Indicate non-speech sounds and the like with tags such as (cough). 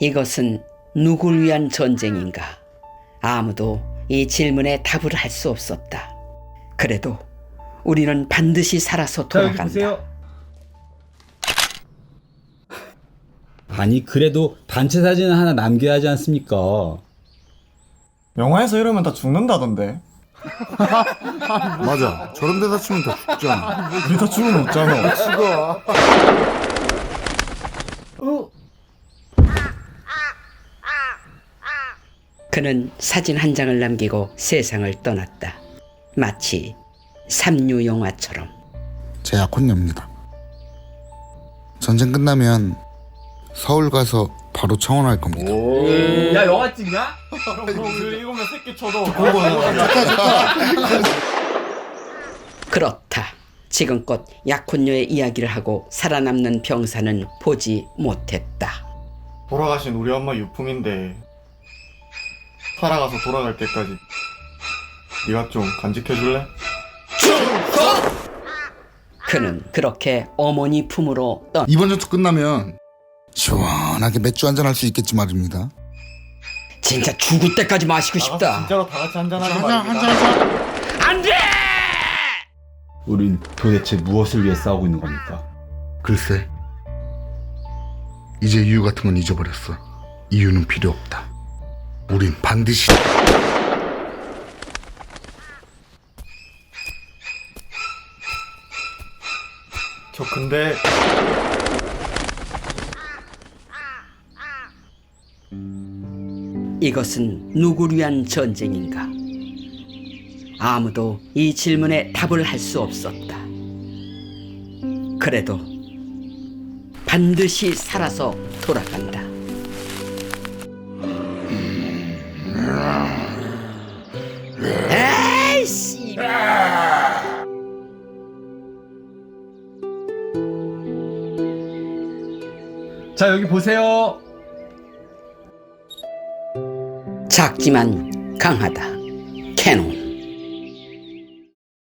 이것은 누굴 위한 전쟁인가? 아무도 이 질문에 답을 할 수 없었다. 그래도 우리는 반드시 살아서 돌아간다. 아니 그래도 단체 사진을 하나 남겨야 하지 않습니까? 영화에서 이러면 다 죽는다던데. (laughs) 맞아. 저런 데다 치면 다 죽잖아. 우리 다 죽으면 없잖아. 죽어. 그는 사진 한 장을 남기고 세상을 떠났다. 마치 삼류 영화처럼. 제 약혼녀입니다. 전쟁 끝나면 서울 가서 바로 청혼할 겁니다. 야 영화 찍냐? 그럼 우리 읽으면 새끼 쳐도 (laughs) 그렇다. 지금껏 약혼녀의 이야기를 하고 살아남는 병사는 보지 못했다. 돌아가신 우리 엄마 유품인데 살아가서 돌아갈 때까지 네가 좀 간직해 줄래? 그는 그렇게 어머니 품으로 떠 이번 전투 끝나면 시원하게 맥주 한잔 할 수 있겠지 말입니다. 진짜 죽을 때까지 마시고 나가서 싶다. 진짜로 다 같이 한잔하자 말입니다. 안 돼! 우린 도대체 무엇을 위해 싸우고 있는 겁니까? 글쎄, 이제 이유 같은 건 잊어버렸어. 이유는 필요 없다. 우린 반드시 저 근데 이것은 누구를 위한 전쟁인가? 아무도 이 질문에 답을 할 수 없었다. 그래도 반드시 살아서 돌아간다. 자 여기 보세요. 작지만 강하다. 캐논.